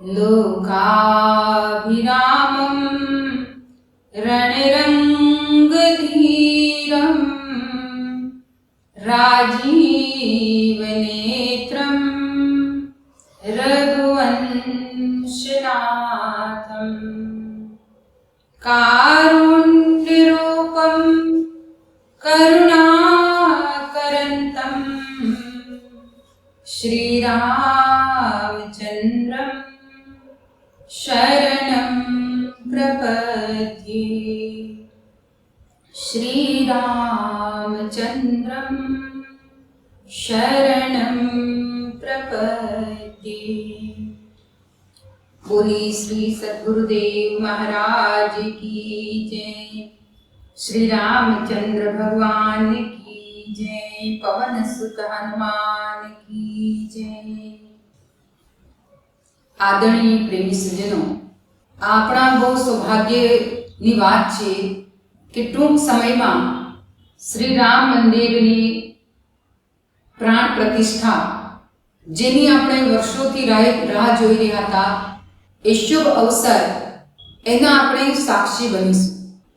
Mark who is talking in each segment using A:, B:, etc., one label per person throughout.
A: लोकाभिरामं रणरङ्गधीरं राजीवनेत्रं શરણમ પ્રપદ્યે બોલી શ્રી સદગુરુદેવ મહારાજ કી જય શ્રી રામચંદ્ર ભગવાન કી જય પવન સુત હનુમાન કી જય આદરણીય પ્રેમી સજ્જનો આપણા બહુ સૌભાગ્યની વાત છે કે ટૂંક સમયમાં શ્રી રામ મંદિરની પ્રાણ પ્રતિષ્ઠા, જેની આપણે વર્ષોથી રાહ જોઈ રહ્યા હતા, એ શુભ અવસર એના આપણે સાક્ષી બનીશું.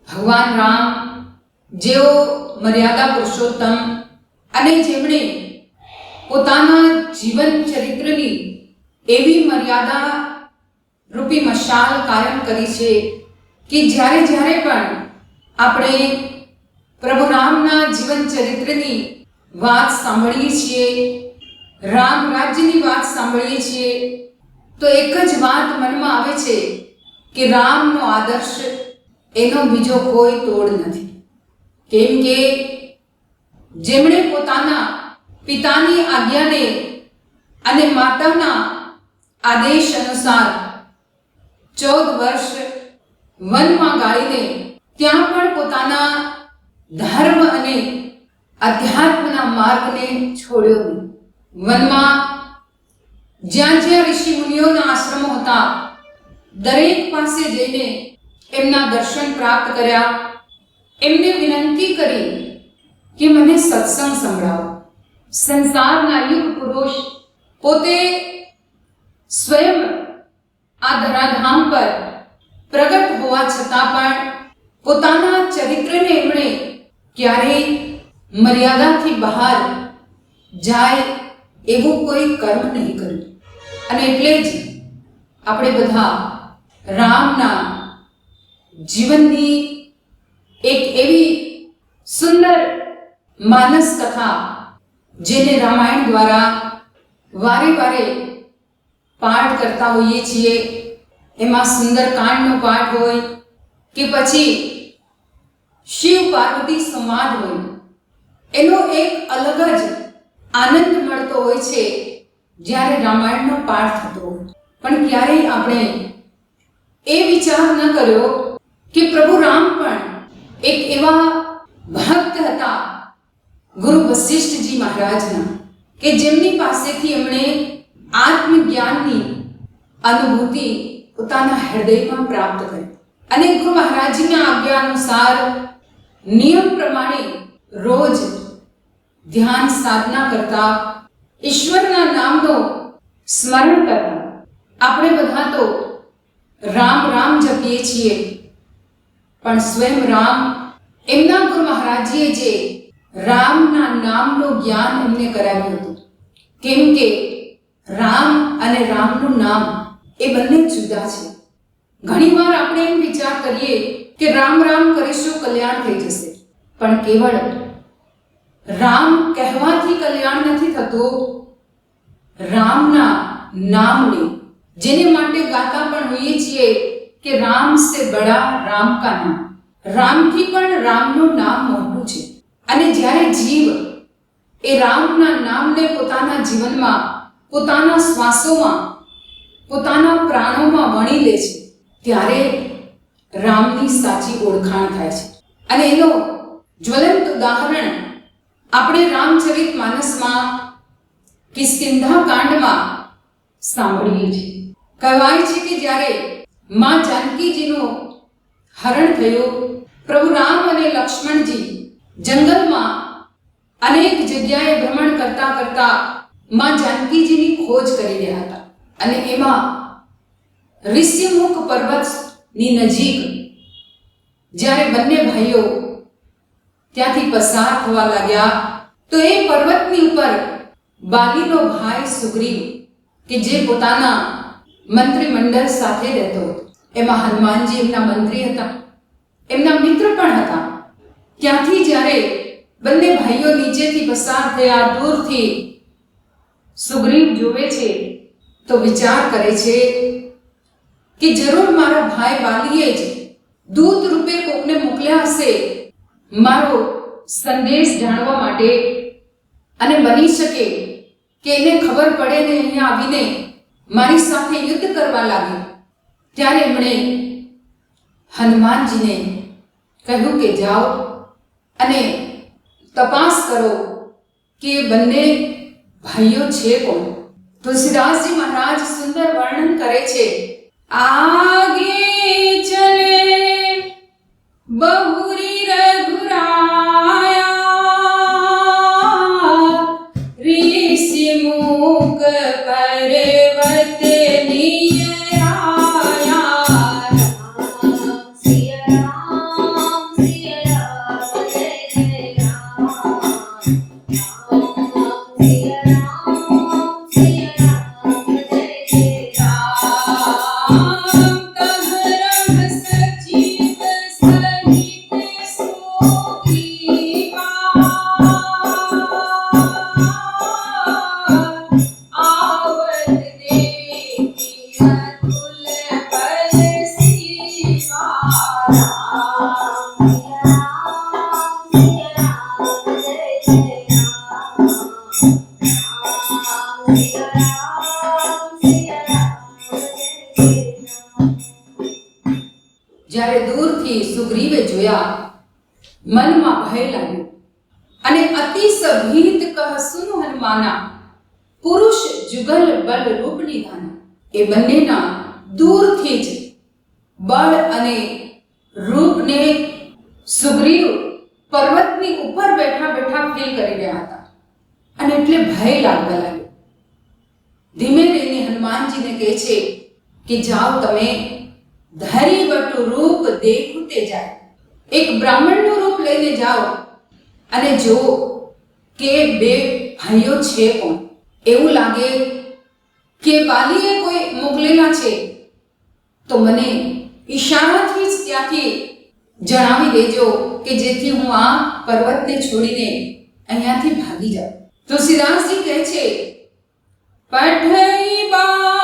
A: ભગવાન રામ, જેઓ મર્યાદા પુરુષોત્તમ અને જેમણે પોતાના જીવન ચરિત્રની એવી મર્યાદા રૂપી મશાલ કાયમ કરી છે કે જ્યારે જ્યારે પણ આપણે પ્રભુ રામના જીવન ચરિત્રની વાત સાંભળીએ છીએ, રામ રાજ્યની વાત સાંભળીએ છીએ, તો એક જ વાત મનમાં આવે છે કે રામનો આદર્શ એનો બીજો કોઈ તોડ નથી. કેમ કે જેમણે પોતાના પિતાની આજ્ઞાને અને માતાના આદેશ અનુસાર ચૌદ વર્ષ વનમાં ગાળીને ત્યાં પણ પોતાના ધર્મ અને અધ્યાત્મના માર્ગને છોડ્યો નહીં. વનમાં જ્યાં જ્યાં ઋષિ મુનિઓના આશ્રમો હતા, દરેક પાસે જઈને એમના દર્શન પ્રાપ્ત કર્યા. એમને વિનંતી કરી કે મને સત્સંગ સંભળાવો. સંસારના યુગ પુરુષ પોતે સ્વયં આ ધરાધામ પર પ્રગટ હોવા છતાં પણ પોતાના ચરિત્રને એમણે ક્યારેય મર્યાદાથી બહાર જાય એવું કોઈ કર્મ નહીં કર્યું અને એટલે જ આપણે બધા રામના જીવનની એક એવી સુંદર માનસ કથા જેને રામાયણ દ્વારા વારે વારે પાઠ કરતા હોઈએ છીએ, એમાં સુંદરકાંડનો પાઠ હોય કે પછી શિવ પાર્વતી સંવાદ હોય એનો એક અલગ જ આનંદ મળતો હોય છે જ્યારે રામાયણનો પાઠ થતો પણ ક્યારેય આપણે એ વિચાર ન કર્યો કે પ્રભુ રામ પણ એક એવા ભક્ત હતા ગુરુ વશિષ્ઠજી મહારાજના, કે જેમની પાસેથી એમણે આત્મજ્ઞાનની અનુભૂતિ પોતાના હૃદયમાં પ્રાપ્ત કરી. અને ગુરુ મહારાજના આજ્ઞા અનુસાર નિયમ પ્રમાણે રોજ ધ્યાન સાધના કરતા ઈશ્વરના નામનો સ્મરણ કરતા આપણે બધા તો રામ રામ જપીએ છીએ. પણ સ્વયં રામ એમના ગુરુ મહારાજીએ જે રામના નામનું જ્ઞાન એમને કરાવ્યું હતું. કેમ કે રામ અને રામનું નામ એ બંને જુદા છે. ઘણીવાર આપણે એમ વિચાર કરીએ કે રામ રામ કરીશું, કલ્યાણ થઈ જશે. પણ કેવળ રામ કહેવાથી કલ્યાણ નથી થતું. રામના નામને, જેને માટે ગાતા પણ હોઈએ છીએ કે રામ સે બડા રામ કા નામ. રામથી પણ રામનું નામ મોટું છે. અને જ્યારે જીવ એ રામના નામને પોતાના જીવનમાં, પોતાના શ્વાસોમાં, પોતાના પ્રાણોમાં વણી લે છે, ત્યારે રામની સાચી ઓળખાણ થાય છે. અને એનો જ્વલંત ઉદાહરણ આપણે રામચરિત માનસમાં કિસ્કિંધા કાંડમાં સાંભળીએ છીએ કહેવાય છે કે જ્યારે માં જાનકીજીનું હરણ થયું પ્રભુ રામ અને લક્ષ્મણજી જંગલમાં અનેક જગ્યાએ ભ્રમણ કરતા કરતા માં જાનકીજીની ખોજ કરી રહ્યા હતા અને એમાં ઋષિમુખ પર્વતની નજીક જ્યારે બંને ભાઈઓ ત્યાંથી પસાર થવા લાગ્યા તો એ પર્વતની ઉપર બાલીનો ભાઈ સુગ્રીવ કે જે પોતાના મંત્રીમંડળ સાથે રહેતો હતો. એમાં હનુમાનજી એમના મંત્રી હતા. એમના મિત્ર પણ હતા. ત્યાંથી જ્યારે બંને ભાઈઓ નીચેથી પસાર થયા, દૂરથી સુગ્રીવ જોવે છે, તો વિચાર કરે છે કે જરૂર મારા ભાઈ બાલીએ જ દૂત રૂપે કોકને મોકલ્યા હશે મારો સંદેશ જાણવા માટે અને બની શકે કે એને ખબર પડે ને અહીંયા આવીને મારી સાથે યુદ્ધ કરવા લાગ્યો. ત્યારે એમણે હનુમાનજીને કહ્યું કે જાઓ અને તપાસ કરો કે બંને ભાઈઓ છે કોણ? તુલસીદાસજી મહારાજ સુંદર વર્ણન કરે છે, આગે ચલે બહુ એ બંનેના દૂરથી જ બળ અને રૂપને સુગ્રીવ પર્વતની ઉપર બેઠા બેઠા ફીલ કરી રહ્યા હતા. અને એટલે ભય લાગવા લાગ્યો. ધીમે રહીને હનુમાનજીને કહે છે કે, જાઓ તમે ધરી બટુ રૂપ દેખું તે જાય. એક બ્રાહ્મણનું રૂપ લઈને જાઓ. અને જો કે બે ભાઈઓ છે કોણ. એવું લાગે કે વાલીએ કોઈ મોકલેલા છે? તો મને ઈશારાથી જ ત્યાંથી જણાવી દેજો કે જેથી હું આ પર્વતને છોડીને અહીંયાથી ભાગી જાઉં. તો તુલસીદાસજી કહે છે પઠઈ બાલી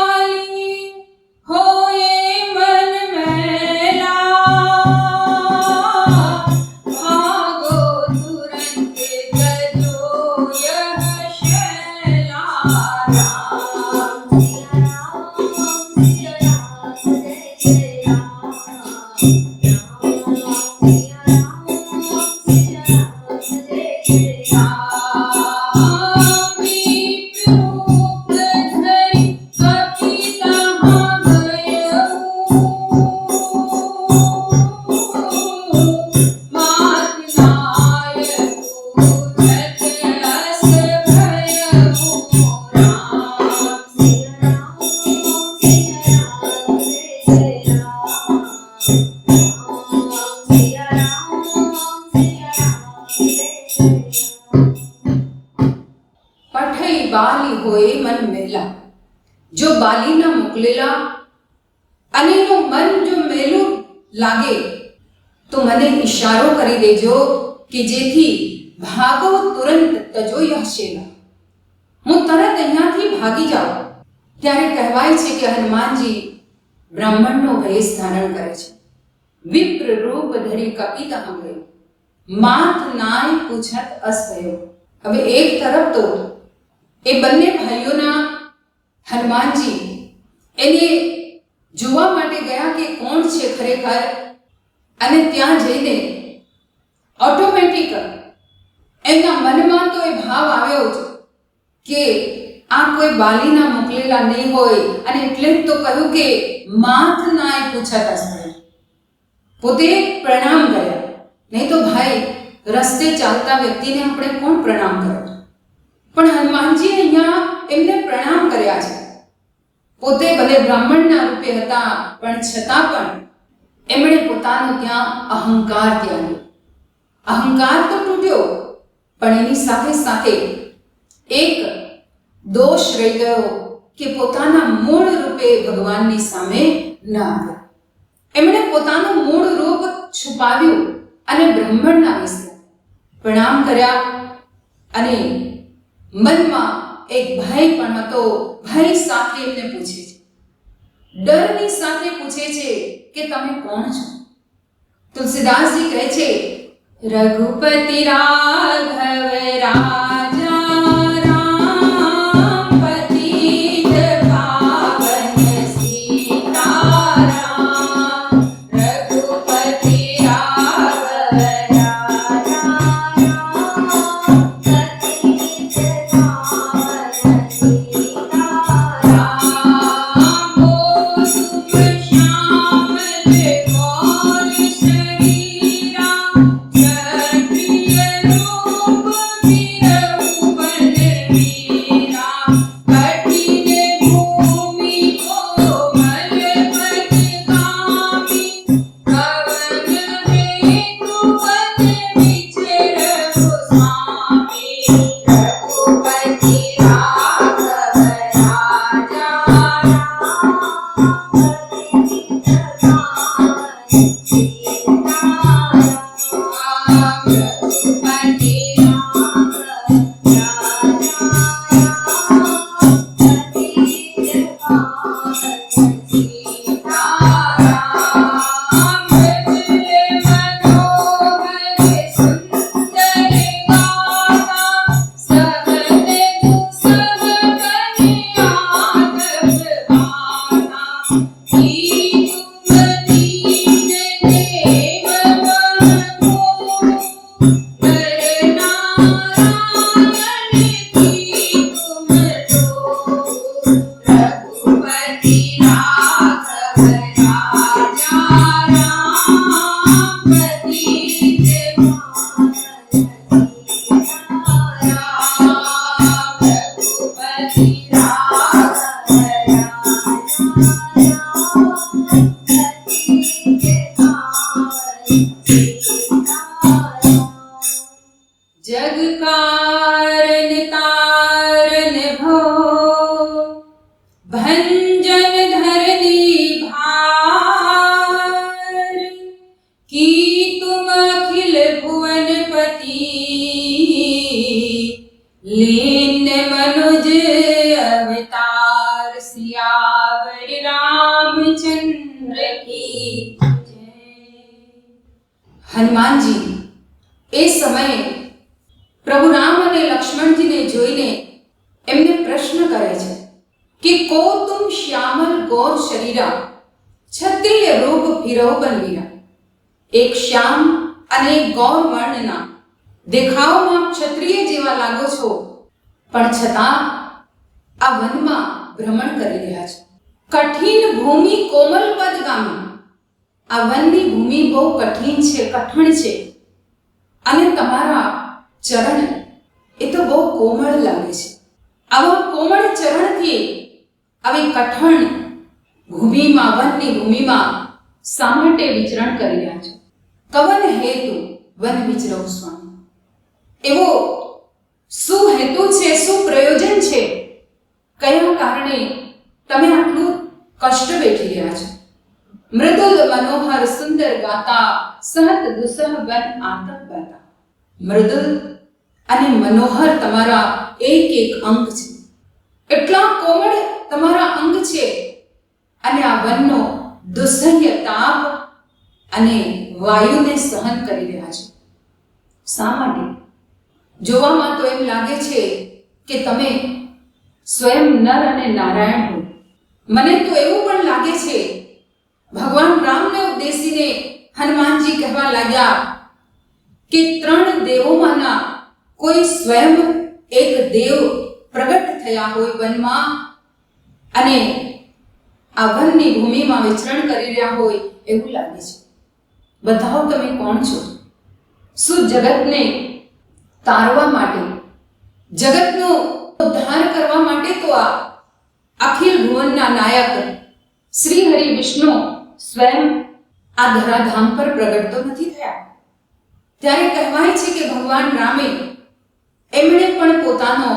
A: લાગે, તો મને ઈશારો કરી દેજો કે જેથી ભાગો તુરંત તજો યશેલા હું તરત અહીંયાથી ભાગી જાઉં. ત્યારે કહેવાય છે કે હનુમાનજી બ્રાહ્મણનો ભેસ ધારણ કરે છે. વિપ્ર રૂપ ધરી કપિત ગયો માથ નાય પૂછત અસ ભયો હવે એક તરફ તો એ બંને ભાઈઓના હનુમાનજી એને જોવા માટે ગયા કે કોણ છે ખરેખર? અને ત્યાં જઈને ઓટોમેટિક એમના મનમાં તો એ ભાવ આવ્યો જ કે આ કોઈ બાલીના મોકલેલા નહીં હોય. અને એટલે તો કહ્યું કે માથ ના એ પૂછાતા સમય. પોતે પ્રણામ કર્યા. નહીં તો ભાઈ, રસ્તે ચાલતા વ્યક્તિને આપણે કોણ પ્રણામ કરે? પણ હનુમાનજી અહીંયા છે પોતે ભલે બ્રાહ્મણના રૂપે હતા, પણ છતાં પણ એમણે પોતાનો ત્યાં અહંકાર ત્યાગ્યો. અહંકાર તો તૂટ્યો, પણ એની સાથે સાથે એક દોષ રહી ગયો કે પોતાના મૂળ રૂપે ભગવાનની સામે ન આવ્યો. એમણે પોતાનું મૂળ રૂપ છુપાવ્યું અને બ્રાહ્મણના વિશે પ્રણામ કર્યા અને મનમાં એક ભાઈ પણ હતો ભય સાથે એમને પૂછે છે. ડરની સાથે પૂછે છે કે તમે કોણ છો? તુલસીદાસજી કહે છે, રઘુપતિ રાઘવ રાજા છતાં આ વનમાં ભ્રમણ કરી રહ્યા છે. કઠિન ભૂમિ કોમલ પદગામી આ વનની ભૂમિ બહુ કઠિન છે, કઠણ છે. અને તમારા ચરણ એ તો બહુ કોમળ લાગે છે. આવા કોમળ ચરણથી આવી કઠણ ભૂમિમાં, વનની ભૂમિમાં શા માટે વિચરણ કરી રહ્યા છો? કવન હેતુ વન વિચરવ સ્વામી? એવો શું હેતુ છે? શું પ્રયોજન છે? કયા કારણે તમે આટલું કષ્ટ વેઠી રહ્યા છો? મૃદુલ મનોહર સુંદર ગાતા, સહત દુસહ વન આતપ ગાતા. મૃદુલ અને મનોહર તમારા એક એક અંગ છે. એટલા કોમળ તમારા અંગ છે. અને આ વનનો દુસહ્ય તાપ અને વાયુને સહન કરી રહ્યા છે. શા માટે? જોવામાં તો એમ લાગે છે કે તમે સ્વયં નર અને નારાયણ હો. મને તો એવું પણ લાગે છે, ભગવાન રામને ઉદ્દેશીને હનુમાનજી કહેવા લાગ્યા કે ત્રણ દેવોમાંના કોઈ સ્વયં એક દેવ પ્રગટ થયા હોય વનમાં અને આ વનની ભૂમિમાં વિચરણ કરી રહ્યા હોય એવું લાગે છે. બધાઓ તમે કોણ છો? શું જગતને તારવા માટે, જગતનો ઉદ્ધાર કરવા માટે તો આ અખિલ ભુવનના નાયક શ્રી હરિ વિષ્ણુ સ્વયં આ ધરાધામ પર પ્રગટ તો નથી થયા. ત્યારે કહેવાય છે કે ભગવાન રામે એમણે પણ પોતાનો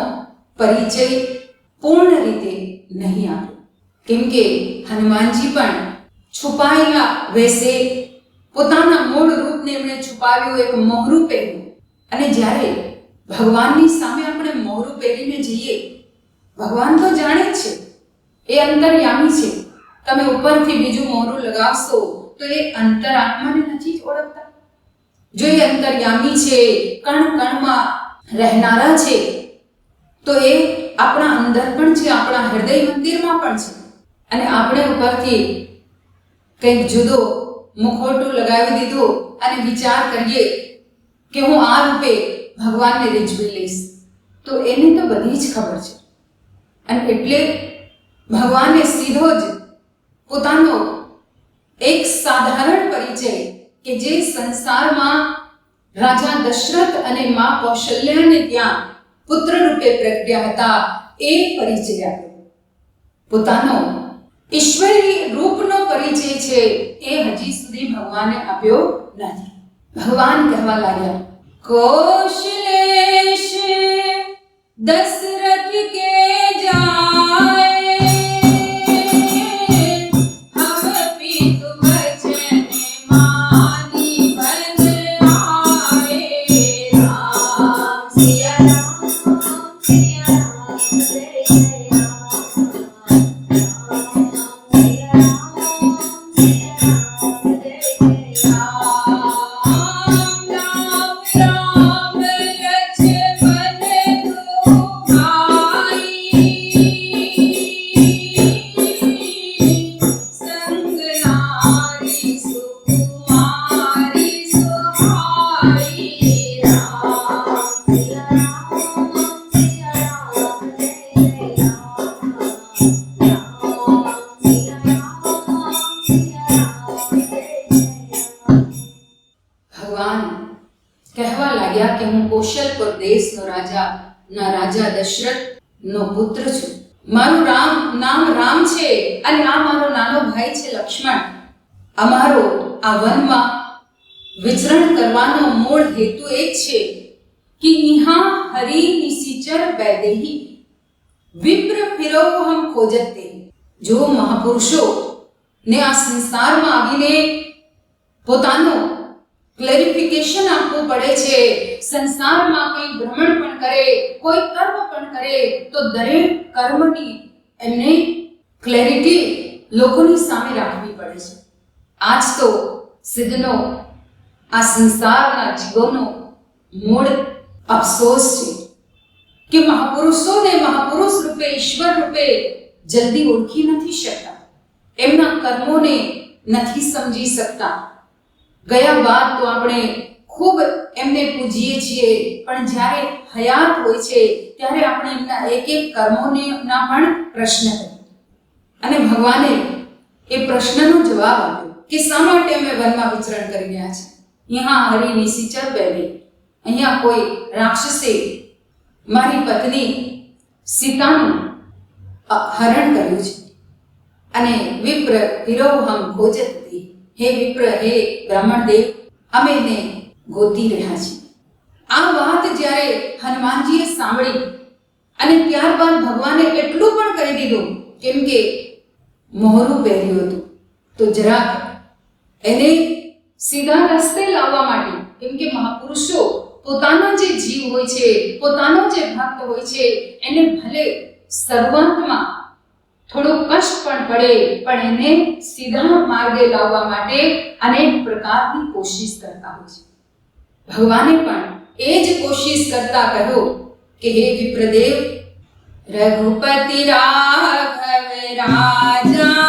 A: પરિચય પૂર્ણ રીતે નહીં આપ્યો. કેમ કે હનુમાનજી પણ છુપાયેલા વેસે પોતાના મૂળ રૂપને એમણે છુપાવ્યું એક મોહરું પહેર્યું અને જ્યારે ભગવાનની સામે આપણે મોરું પહેરીને જઈએ, ભગવાન તો જાણે જ છે, એ અંતર્યામી છે. તમે ઉપરથી બીજું મોહરું લગાવશો, તો એ અંતરાત્માને નથી જ ઓળખતા. જો એ અંતર્યામી છે, કણ કણમાં રહેનારા છે, તો એ આપણા અંદર પણ છે, આપણા હૃદય મંદિરમાં પણ છે. અને આપણે ઉપરથી કંઈક જુદો મુખોટું લગાવી દીધું અને વિચાર કરીએ કે હું આ રૂપે ભગવાનને રીઝવી લઈશ. તો એને તો બધી જ ખબર છે. અને એટલે ભગવાને સીધો જ પોતાનો એક સાધારણ પરિચય કે જે સંસારમાં રાજા દશરથ અને મા કૌશલ્યાને ત્યાં પુત્ર રૂપે પ્રગટ્યા હતા એ પરિચય આપ્યો. પોતાનો ઈશ્વરી રૂપનો પરિચય છે એ હજી સુધી ભગવાને આપ્યો નથી. ભગવાન કહેવા લાગ્યા કૌશલેશ દશરથ કે દેશનો રાજા, ના રાજા દશરથ નો પુત્ર છું. મારું રામ, નામ રામ છે. અને આ મારો નાનો ભાઈ છે લક્ષ્મણ. અમારો આ વનમાં વિચરણ કરવાનો મૂળ હેતુ એ છે કે ઇહા હરિ નિસિચર વૈદેહી વિપ્ર ફિરો હમ ખોજતે જો મહાપુરુષો ને આ સંસારમાં આવીને પોતાનું ક્લેરિફિકેશન આપવું પડે છે. સંસારમાં કોઈ ભ્રમણ પણ કરે, કોઈ કર્મ પણ કરે, તો દરેક કર્મની એમને ક્લેરિટી લોકોની સામે રાખવી પડે છે. આજ તો સિદ્ધનો આ સંસારના જીવોનો મૂળ અફસોસ છે કે મહાપુરુષોને મહાપુરુષ રૂપે, ઈશ્વર રૂપે જલ્દી ઓળખી નથી શકતા. એમના કર્મોને નથી સમજી શકતા. ગયા બાદ તો આપણે ખૂબ એમને પૂજીએ છીએ, પણ જ્યારે હયાત હોય છે, ત્યારે આપણે એમના એક એક કર્મોને ના પણ પ્રશ્ન અને ભગવાને એ પ્રશ્નનો જવાબ આપ્યો કે શા માટે અમે વનમાં વિચરણ કરી રહ્યા છે અહીંયા હરિની સિચર પહેલી અહીંયા કોઈ રાક્ષસે મારી પત્ની સીતાનું હરણ કર્યું છે. અને વિપ્ર વિરોહમ ભોજતી હે વિપ્ર, હે બ્રાહ્મણદેવ, અમે એને ગોતી રહ્યા છીએ. આ વાત જ્યારે હનુમાનજીએ સાંભળી અને ત્યારબાદ ભગવાને એટલું પણ કહી દીધું, કેમ કે મોહરું પહેર્યું હતું, તો જરાક એને સીધા રસ્તે લાવવા માટે, કેમ કે મહાપુરુષો પોતાના જે જીવ હોય છે, પોતાનો જે ભક્ત હોય છે, એને ભલે શરૂઆતમાં થોડું કષ્ટ પણ પડે, પણ એને સીધા માર્ગે લાવવા માટે અનેક પ્રકારની કોશિશ કરતા હોય છે. ભગવાને પણ એ જ કોશિશ કરતા કહ્યો કે હે વિપ્રદેવ, રઘુપતિ રાઘવ રાજા!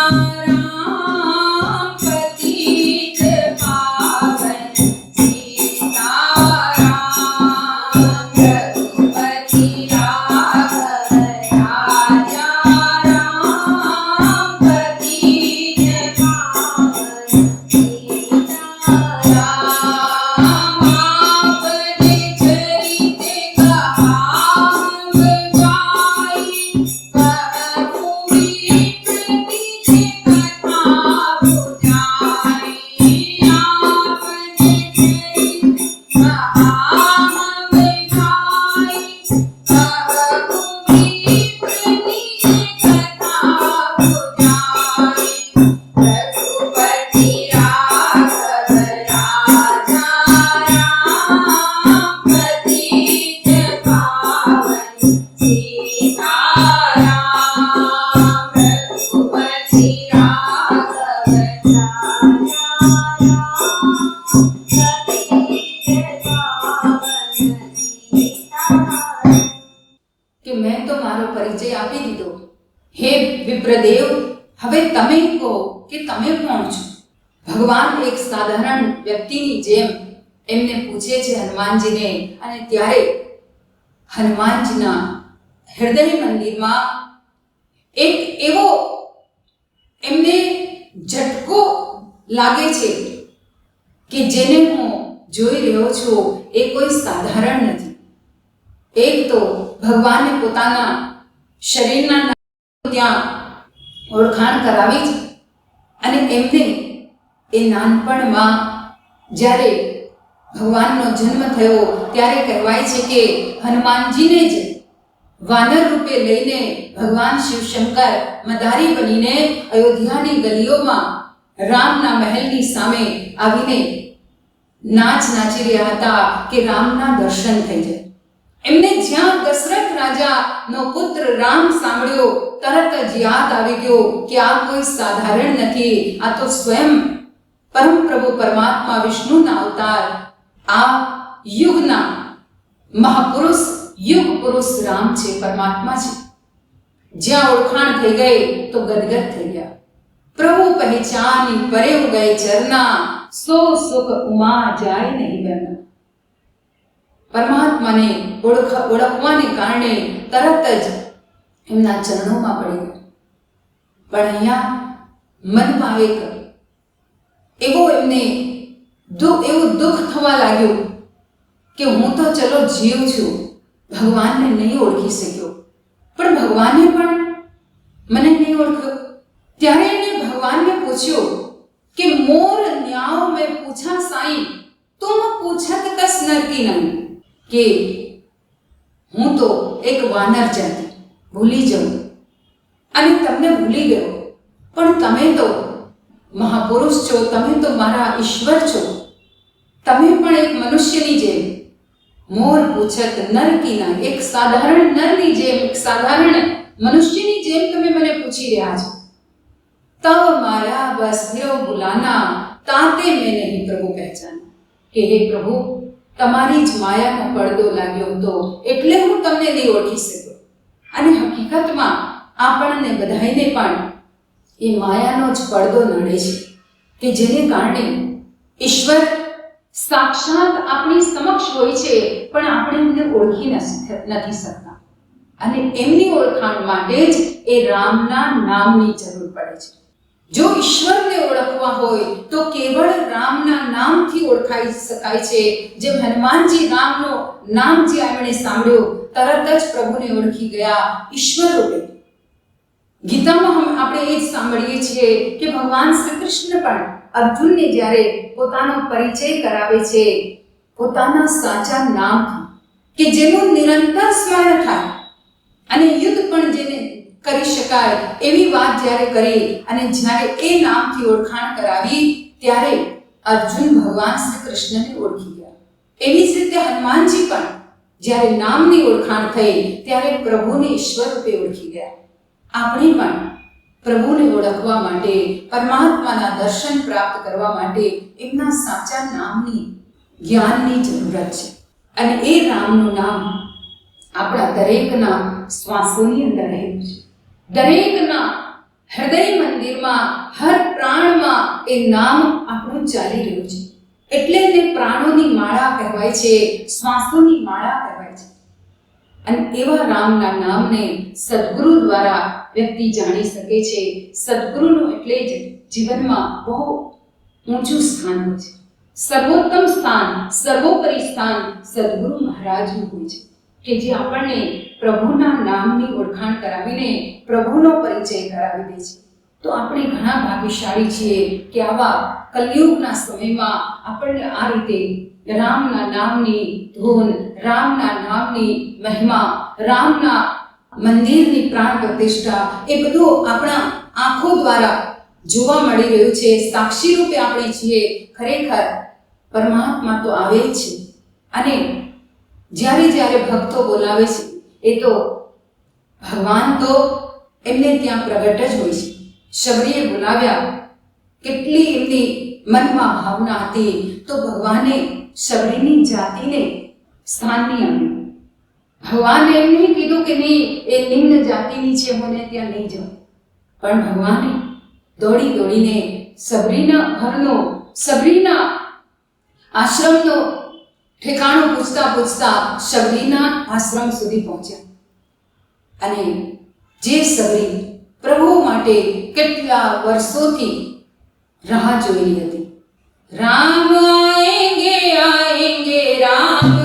A: સાધારણ વ્યક્તિની જેમ એમને પૂછે છે હનુમાનજીને અને ત્યારે હનુમાનજીના હૃદય મંદિરમાં એક એવો એમને ઝટકો લાગે છે કે જેને હું જોઈ રહ્યો છું એ કોઈ સાધારણ નથી. એક તો ભગવાને પોતાના શરીરના ત્યાં ઓળખાણ કરાવી છે અને એમને એ નાનપણમાં જ્યારે ભગવાનનો જન્મ થયો, ત્યારે કહેવાય છે કે હનુમાનજીને જ વાનર રૂપે લઈને ભગવાન શિવશંકર મદારી બનીને અયોધ્યાની ગલીઓમાં રામના મહેલની સામે આવીને નાચ નાચી રહ્યા હતા કે રામના દર્શન થઈ જાય. એમને જ્યાં દશરથ રાજાનો પુત્ર રામ સાંભળ્યો, તરત જ યાદ આવી ગયો કે આ કોઈ સાધારણ નથી, આ તો સ્વયં પરમ પ્રભુ પરમાત્મા વિષ્ણુના અવતાર, આ યુગના મહાપુરુષ યુગ પુરુષ રામ છે, પરમાત્મા છે. જ્યાં ઓળખાણ થઈ ગઈ તો ગદગદ થઈ ગયા. પ્રભુ પહેચાની પરે ગયે ચરના, સો સુખ ઉમા જાય નહીં બરના પરમાત્માને ઓળખ, ઓળખવાને કારણે તરત જ એમના ચરણોમાં પડી ગયા પણ અહીંયા મનમાં એક એવો એમને દુઃખ, એવું દુઃખ થવા લાગ્યું કે હું તો ચલો જીવ છું. ભગવાનને નહીં ઓળખી શક્યો. પણ ભગવાને પણ મને નહીં ઓળખ્યો. ત્યારે એને ભગવાનને પૂછ્યું કે, મોર ન્યાવ મેં પૂછા સાઈ તુમ પૂછત કસ નરકી કે, હું તો એક વાનર જાતિ, ભૂલી જાઉં. અને તમને ભૂલી ગયો. પણ તમે તો મહાપુરુષ છો, તમે તો મારા ઈશ્વર છો. તમે પણ એક મનુષ્યની જેમ. મોર પૂછત નર કીના એક સાધારણ નરની જેમ, એક સાધારણ મનુષ્યની જેમ તમે મને પૂછી રહ્યા છો. તવ માયા બસ દેવ બુલાના તાતે મેં નહીં પ્રભુ પહેચાન કે હે પ્રભુ, તમારી જ માયાનો પડદો લાગ્યો હતો એટલે હું તમને નહીં ઓળખી શક્યો. અને હકીકતમાં આપણને બધાઈને પણ એ માયાનો જ પડદો નડે છે, કે જેને કારણે ઈશ્વર સાક્ષાત આપણી સમક્ષ હોય છે, પણ આપણે એમને ઓળખી નથી શકતા. અને એમની ઓળખાણ માટે જ એ રામના નામની જરૂર પડે છે. જો ઈશ્વરને ઓળખવા હોય, તો કેવળ રામના નામથી ઓળખાઈ શકાય છે. જેમ હનુમાનજી રામનો નામ જે એમણે સાંભળ્યો, તરત જ પ્રભુને ઓળખી ગયા ઈશ્વર રૂપે ગીતામાં આપણે એ જ સાંભળીએ છીએ કે ભગવાન શ્રી કૃષ્ણ પણ અર્જુનને જ્યારે પોતાનો પરિચય કરાવે છે, પોતાના સાચા નામથી, કે જેનું નિરંતર સ્મરણ થાય, અને યુદ્ધ પણ જેને કરી શકાય એવી વાત જ્યારે કરી અને જ્યારે એ નામથી ઓળખાણ કરાવી, ત્યારે અર્જુન ભગવાન શ્રી કૃષ્ણને ઓળખી ગયા. એવી જ રીતે હનુમાનજી પણ જ્યારે નામની ઓળખાણ થઈ, ત્યારે પ્રભુને ઈશ્વર રૂપે ઓળખી ગયા. આપણે પણ પ્રભુને ઓળખવા માટે, પરમાત્માના દર્શન પ્રાપ્ત કરવા માટે એમના સાચા નામની જ્ઞાનની જરૂરત છે. અને એ રામનું નામ આપણા દરેકના શ્વાસોની અંદર રહેલું છે. દરેકના હૃદય મંદિરમાં, હર પ્રાણમાં એ નામ આપણું ચાલી રહ્યું છે. એટલે તે પ્રાણોની માળા કહેવાય છે, શ્વાસોની માળા કહેવાય છે. અને એવા રામના નામને સદગુરુ દ્વારા વ્યક્તિ જાણી શકે છે. સદગુરુનું એટલે જ જીવનમાં બહુ ઊંચું સ્થાન હોય છે. સર્વોત્તમ સ્થાન, સર્વોપરી સ્થાન સદગુરુ મહારાજનું હોય છે. કે જે આપણને પ્રભુના નામની ઓળખાણ કરાવીને પ્રભુનો પરિચય કરાવી દે છે. તો આપણે ઘણા ભાગ્યશાળી છીએ કે આવા કલયુગના સમયમાં આપણને આ રીતે રામના નામની ધૂન, રામના નામની મહિમા, રામના મંદિરની પ્રાણ પ્રતિષ્ઠા એ બધું આપણા આંખો દ્વારા જોવા મળી રહ્યું છે. સાક્ષી રૂપે આપણે છીએ ખરેખર પરમાત્મા તો આવે જ છે. અને જ્યારે જ્યારે ભક્તો બોલાવે છે, એ તો ભગવાન તો એમને ત્યાં પ્રગટ જ હોય છે. શબરીએ બોલાવ્યા, કેટલી એમની મનમાં ભાવના હતી. તો ભગવાને શબરીની જાતિને સ્થાનની આપ્યું. ભગવાને એમ નહીં કીધું કે નહીં, એ નિમ્ન જાતિની છે, મને ત્યાં નહીં જાઉં પણ ભગવાને દોડી દોડીને સબરીના ઘરનો, સબરીના આશ્રમનો ઠેકાણું પૂછતા પૂછતા શબરીના આશ્રમ સુધી પહોંચ્યા. અને જે સબરી પ્રભુ માટે કેટલા વર્ષોથી રાહ જોઈ હતી. રામ આએંગે આએંગે રામ.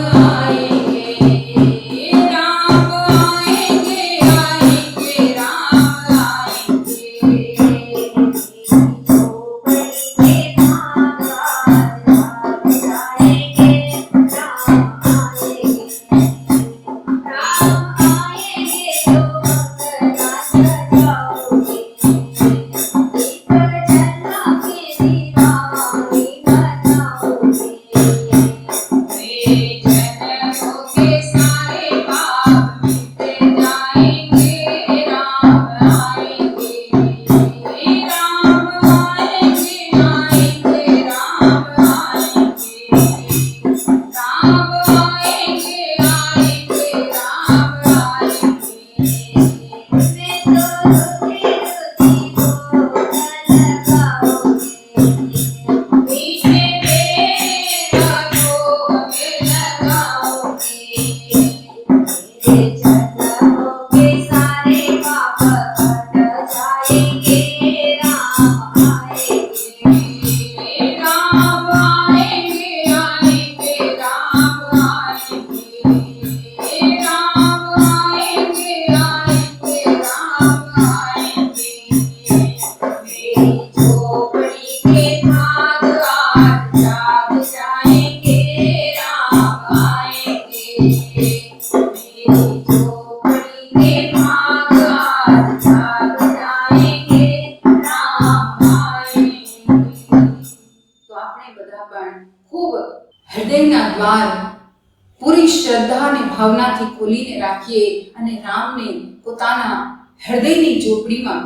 A: રાખીએ અને રામને પોતાના હૃદયની ઝૂંપડીમાં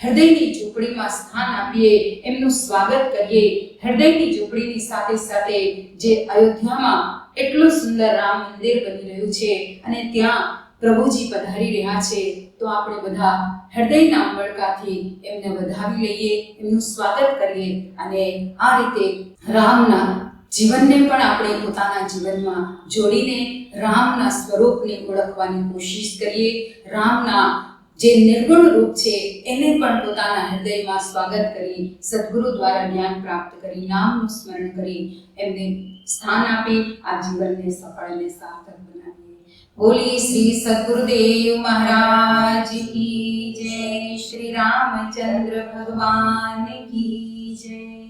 A: હૃદયની ઝૂંપડીમાં સ્થાન આપીએ, એમનું સ્વાગત કરીએ. હૃદયની ઝૂંપડીની સાથે સાથે જે અયોધ્યામાં એટલું સુંદર રામ મંદિર બની રહ્યું છે અને ત્યાં પ્રભુજી પધારી રહ્યા છે, તો આપણે બધા હૃદયના ઉમળકાથી એમને વધાવી લઈએ, એમનું સ્વાગત કરીએ અને આ રીતે રામના જીવનને પણ આપણે પોતાના જીવનમાં જોડીને રામના સ્વરૂપને ઓળખવાની કોશિશ કરીએ. રામના જે નિર્ગુણ રૂપ છે, એને પણ પોતાના હૃદયમાં સ્વાગત કરી સદગુરુ દ્વારા જ્ઞાન પ્રાપ્ત કરી, નામનું સ્મરણ કરી, એમને સ્થાન આપી, આ જીવનને સફળ અને સાર્થક બનાવીએ. બોલી શ્રી સદગુરુદેવ મહારાજ કી જય. શ્રી રામચંદ્ર ભગવાન કી જય.